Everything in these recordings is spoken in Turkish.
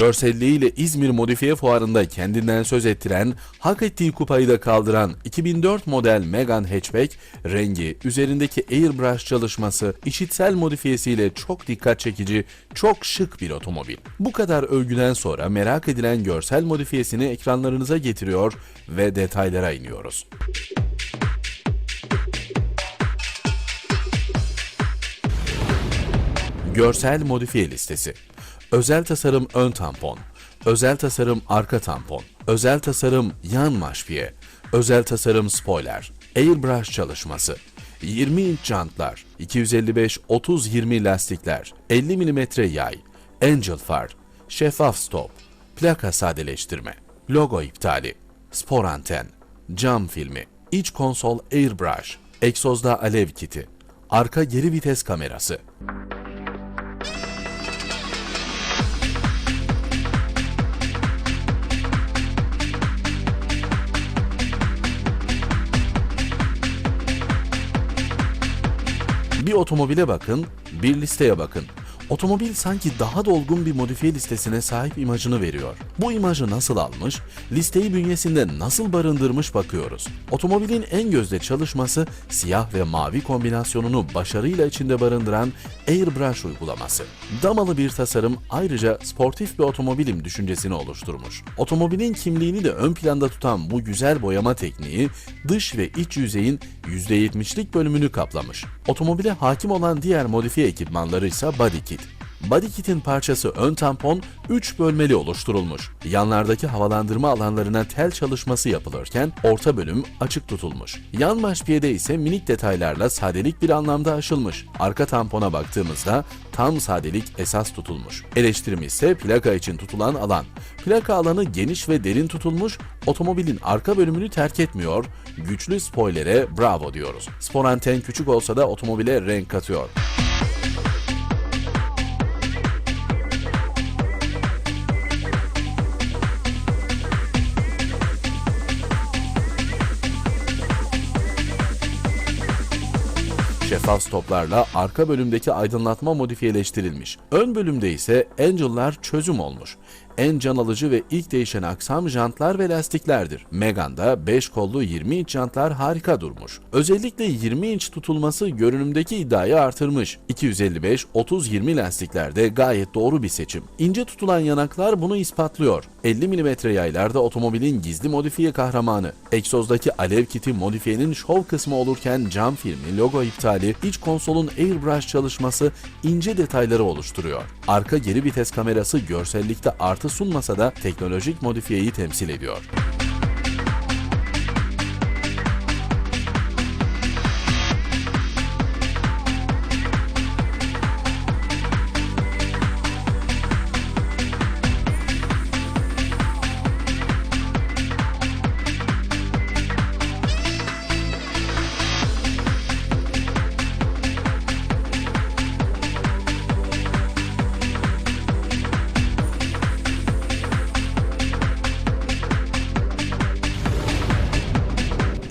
Görselliğiyle İzmir Modifiye Fuarı'nda kendinden söz ettiren, hak ettiği kupayı da kaldıran 2004 model Megane Hatchback, rengi, üzerindeki airbrush çalışması, işitsel modifiyesiyle çok dikkat çekici, çok şık bir otomobil. Bu kadar övgüden sonra merak edilen görsel modifiyesini ekranlarınıza getiriyor ve detaylara iniyoruz. Görsel modifiye listesi. Özel tasarım ön tampon. Özel tasarım arka tampon. Özel tasarım yan maşpiye. Özel tasarım spoiler. Airbrush çalışması. 20 inç jantlar, 255-30-20 lastikler, 50 mm yay, angel far, şeffaf stop, plaka sadeleştirme, logo iptali, spor anten, cam filmi, iç konsol airbrush, egzozda alev kiti, arka geri vites kamerası, otomobile bakın, bir listeye bakın. Otomobil sanki daha dolgun bir modifiye listesine sahip imajını veriyor. Bu imajı nasıl almış, listeyi bünyesinde nasıl barındırmış bakıyoruz. Otomobilin en gözde çalışması siyah ve mavi kombinasyonunu başarıyla içinde barındıran Airbrush uygulaması. Damalı bir tasarım ayrıca sportif bir otomobilim düşüncesini oluşturmuş. Otomobilin kimliğini de ön planda tutan bu güzel boyama tekniği dış ve iç yüzeyin %70'lik bölümünü kaplamış. Otomobile hakim olan diğer modifiye ekipmanları ise body kit. Body kit'in parçası ön tampon 3 bölmeli oluşturulmuş. Yanlardaki havalandırma alanlarına tel çalışması yapılırken orta bölüm açık tutulmuş. Yan maşpiyede ise minik detaylarla sadelik bir anlamda aşılmış. Arka tampona baktığımızda tam sadelik esas tutulmuş. Eleştirim ise plaka için tutulan alan. Plaka alanı geniş ve derin tutulmuş, otomobilin arka bölümünü terk etmiyor, güçlü spoilere bravo diyoruz. Spor anten küçük olsa da otomobile renk katıyor. Şeffaf stoplarla arka bölümdeki aydınlatma modifiyeleştirilmiş. Ön bölümde ise Angel'lar çözüm olmuş. En can alıcı ve ilk değişen aksam jantlar ve lastiklerdir. Megane'da 5 kollu 20 inç jantlar harika durmuş. Özellikle 20 inç tutulması görünümdeki iddiayı artırmış. 255-30-20 lastiklerde gayet doğru bir seçim. İnce tutulan yanaklar bunu ispatlıyor. 50 mm yaylarda otomobilin gizli modifiye kahramanı. Egzozdaki alev kiti modifiyenin şov kısmı olurken cam filmi, logo iptali, iç konsolun airbrush çalışması ince detayları oluşturuyor. Arka geri vites kamerası görsellikte artı sunmasa da teknolojik modifiyeyi temsil ediyor.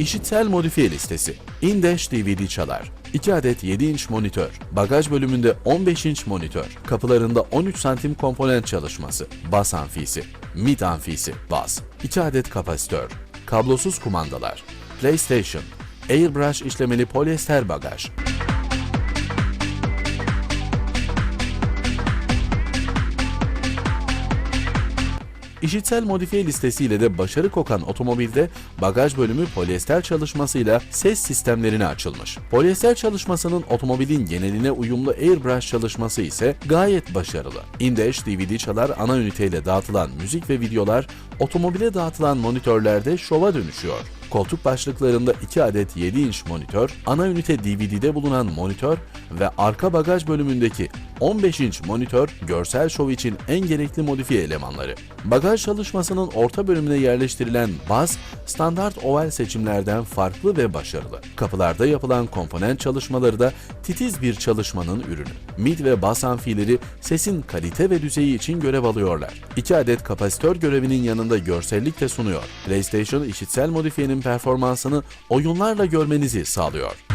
İşitsel modifiye listesi. Indash DVD çalar. 2 adet 7 inç monitör. Bagaj bölümünde 15 inç monitör. Kapılarında 13 santim komponent çalışması. Bas amfisi. Mid amfisi. Bas. 2 adet kapasitör. Kablosuz kumandalar. PlayStation. Airbrush işlemeli polyester bagaj. İşitsel modifiye listesiyle de başarı kokan otomobilde bagaj bölümü polyester çalışmasıyla ses sistemlerine açılmış. Polyester çalışmasının otomobilin geneline uyumlu airbrush çalışması ise gayet başarılı. Indash DVD çalar ana üniteyle dağıtılan müzik ve videolar otomobile dağıtılan monitörlerde şova dönüşüyor. Koltuk başlıklarında 2 adet 7 inç monitör, ana ünite DVD'de bulunan monitör ve arka bagaj bölümündeki 15 inç monitör görsel şov için en gerekli modifiye elemanları. Bagaj çalışmasının orta bölümüne yerleştirilen baz standart oval seçimlerden farklı ve başarılı. Kapılarda yapılan komponent çalışmaları da titiz bir çalışmanın ürünü. Mid ve bas amfileri sesin kalite ve düzeyi için görev alıyorlar. 2 adet kapasitör görevinin yanında görsellik de sunuyor. PlayStation işitsel modifiyenin performansını oyunlarla görmenizi sağlıyor.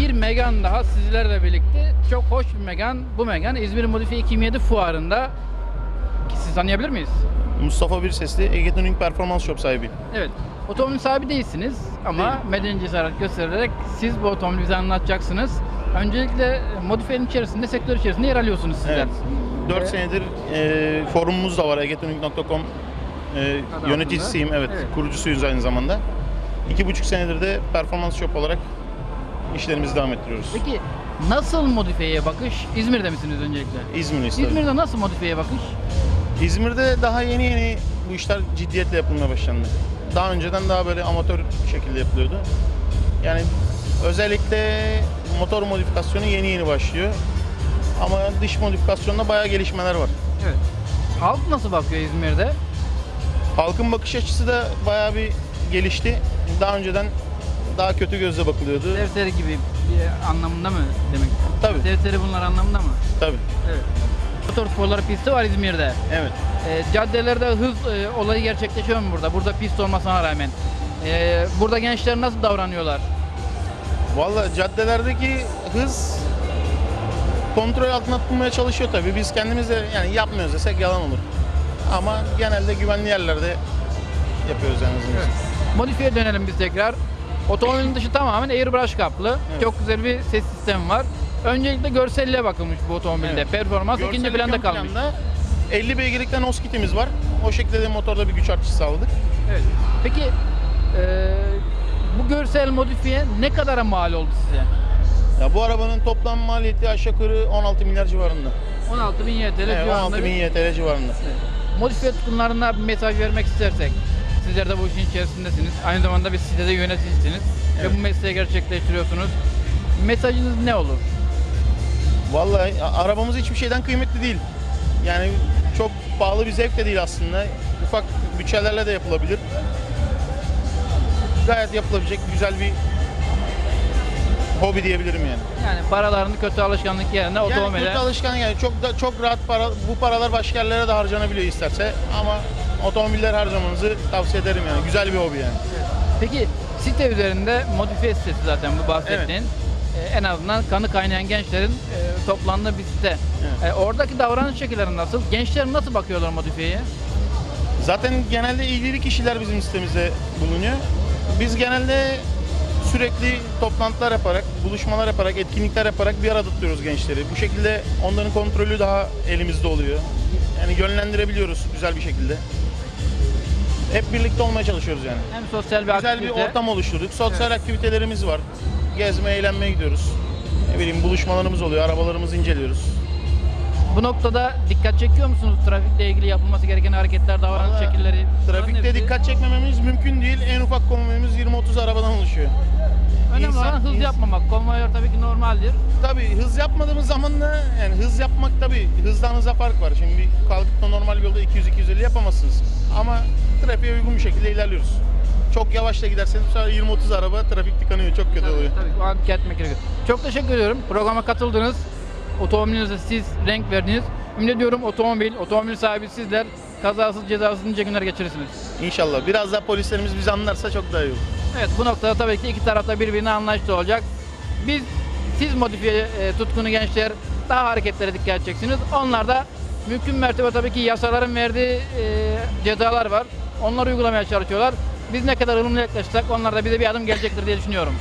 Bir Megan daha sizlerle birlikte. Çok hoş bir Megan. Bu Megan İzmir Modifiye 2007 fuarında. Sizi tanıyabilir miyiz? Mustafa Bir Sesli Ege Tuning Performans Shop sahibi. Evet. Otomobil sahibi değilsiniz ama Değilim. medeni cesaret göstererek siz bu otomobili bize anlatacaksınız. Öncelikle modifiyenin içerisinde, sektör içerisinde yer alıyorsunuz sizler. Evet. 4 Evet. senedir e, forumumuz da var egetuning.com e, yöneticisiyim. Evet, Evet. kurucusuyuz aynı zamanda. 2,5 senedir de performans shop olarak işlerimizi devam ettiriyoruz. Peki nasıl modifiyeye bakış? İzmir'de misiniz öncelikle? İzmir'deyiz tabii. İzmir'de nasıl modifiyeye bakış? İzmir'de daha yeni yeni bu işler ciddiyetle yapılmaya başlandı. Daha önceden daha böyle amatör şekilde yapılıyordu. Yani özellikle motor modifikasyonu yeni yeni başlıyor. Ama dış modifikasyonda bayağı gelişmeler var. Evet. Halk nasıl bakıyor İzmir'de? Halkın bakış açısı da bayağı bir gelişti. Daha önceden daha kötü gözle bakılıyordu. Serseri gibi bir anlamında mı demek? Tabii. Serseri bunlar anlamında mı? Tabii. Evet. Motor sporları pisti var İzmir'de. Evet. E, caddelerde hız e, olayı gerçekleşiyor mu burada? Burada pist olmasına rağmen. E, burada gençler nasıl davranıyorlar? Vallahi caddelerdeki hız kontrol altına tutulmaya çalışıyor tabii. Biz kendimiz de yani yapmıyoruz desek yalan olur. Ama genelde güvenli yerlerde yapıyoruz en azından. Modifiye dönelim biz tekrar. Otomobilin dışı tamamen airbrush kaplı. Evet. Çok güzel bir ses sistemi var. Öncelikle görselliğe bakılmış bu otomobilde. Evet. Performans ikinci planda kalmış. planda 50 beygirlikten os kitimiz var. O şekilde de motorda bir güç artışı sağladık. Evet. Peki e, bu görsel modifiye ne kadara mal oldu size? Ya bu arabanın toplam maliyeti aşağı yukarı 16 milyar civarında. 16 bin YTL Evet, civarında 16 bir- bin YTL civarında. Modifiye tutkunlarına bir mesaj vermek istersek, sizler de bu işin içerisindesiniz. Aynı zamanda bir sitede yöneticisiniz Evet. ve bu mesleği gerçekleştiriyorsunuz. Mesajınız ne olur? Vallahi a- arabamız hiçbir şeyden kıymetli değil. Yani çok pahalı bir zevk de değil aslında. Ufak bütçelerle de yapılabilir. Gayet yapılabilecek güzel bir hobi diyebilirim yani. Yani paralarını kötü alışkanlık yerine Yani otomobile... kötü alışkan yani çok da çok rahat para bu paralar başka yerlere de harcanabiliyor isterse ama otomobiller harcamanızı tavsiye ederim yani. Güzel bir hobi yani. Peki site üzerinde modifiye sitesi zaten bu bahsettiğin. Ee, en azından kanı kaynayan gençlerin e, toplandığı bir site. Evet. Ee, oradaki davranış şekilleri nasıl? Gençler nasıl bakıyorlar modifiyeye? Zaten genelde ilgili kişiler bizim sitemizde bulunuyor. Biz genelde sürekli toplantılar yaparak, buluşmalar yaparak, etkinlikler yaparak bir arada tutuyoruz gençleri. Bu şekilde onların kontrolü daha elimizde oluyor. Yani yönlendirebiliyoruz güzel bir şekilde. Hep birlikte olmaya çalışıyoruz yani. Hem sosyal bir Güzel bir aktivite. ortam oluşturduk. Sosyal aktivitelerimiz var. Gezmeye, eğlenmeye gidiyoruz. Ne bileyim buluşmalarımız oluyor, arabalarımızı inceliyoruz. Bu noktada dikkat çekiyor musunuz? Trafikle ilgili yapılması gereken hareketler, davranış Vallahi şekilleri. Bunların Trafikte hepsi dikkat çekmememiz mümkün değil. En ufak konvoyumuz 20-30 arabadan oluşuyor. Önemli İnsan- olan hız ins- yapmamak. Konvoyör tabii ki normaldir. Tabii hız yapmadığımız zaman da yani hız yapmak tabii hızdan hıza fark var. Şimdi bir kalkıp da normal bir yolda 200-250 yapamazsınız. Ama trafiğe uygun bir şekilde ilerliyoruz. Çok yavaş da giderseniz bu sefer 20-30 araba trafik tıkanıyor. Çok kötü oluyor. Tabii bu an dikkat etmek gerekiyor. Çok teşekkür ediyorum. Programa katıldınız. Otomobilinize siz renk verdiniz. Ümit ediyorum otomobil, otomobil sahibi sizler kazasız cezasız nice günler geçirirsiniz. İnşallah. Biraz daha polislerimiz bizi anlarsa çok daha iyi olur. Evet bu noktada tabii ki iki tarafta birbirine anlaştığı olacak. Biz siz modifiye e, tutkunu gençler daha hareketlere dikkat edeceksiniz. Onlar da mümkün mertebe tabii ki yasaların verdiği e, cezalar var. Onları uygulamaya çalışıyorlar. Biz ne kadar ılımlı yaklaşırsak onlar da bize bir adım gelecektir diye düşünüyorum.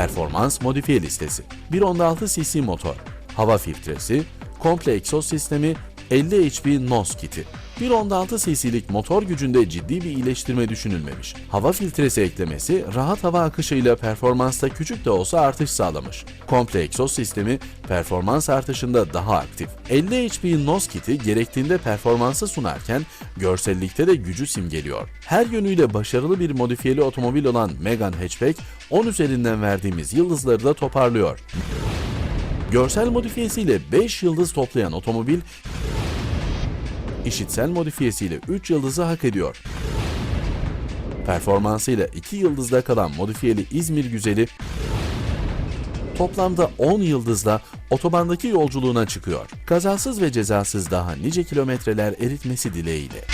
Performans modifiye listesi. 1.6 cc motor, hava filtresi, komple egzoz sistemi, 50 HP NOS kiti. 1.6 cc'lik motor gücünde ciddi bir iyileştirme düşünülmemiş. Hava filtresi eklemesi rahat hava akışıyla performansta küçük de olsa artış sağlamış. Komple egzoz sistemi performans artışında daha aktif. 50 HP NOS kiti gerektiğinde performansı sunarken görsellikte de gücü simgeliyor. Her yönüyle başarılı bir modifiyeli otomobil olan Megane Hatchback 10 üzerinden verdiğimiz yıldızları da toparlıyor. Görsel modifiyesiyle 5 yıldız toplayan otomobil işitsel modifiyesiyle 3 yıldızı hak ediyor. Performansıyla 2 yıldızda kalan modifiyeli İzmir güzeli toplamda 10 yıldızla otobandaki yolculuğuna çıkıyor. Kazasız ve cezasız daha nice kilometreler eritmesi dileğiyle.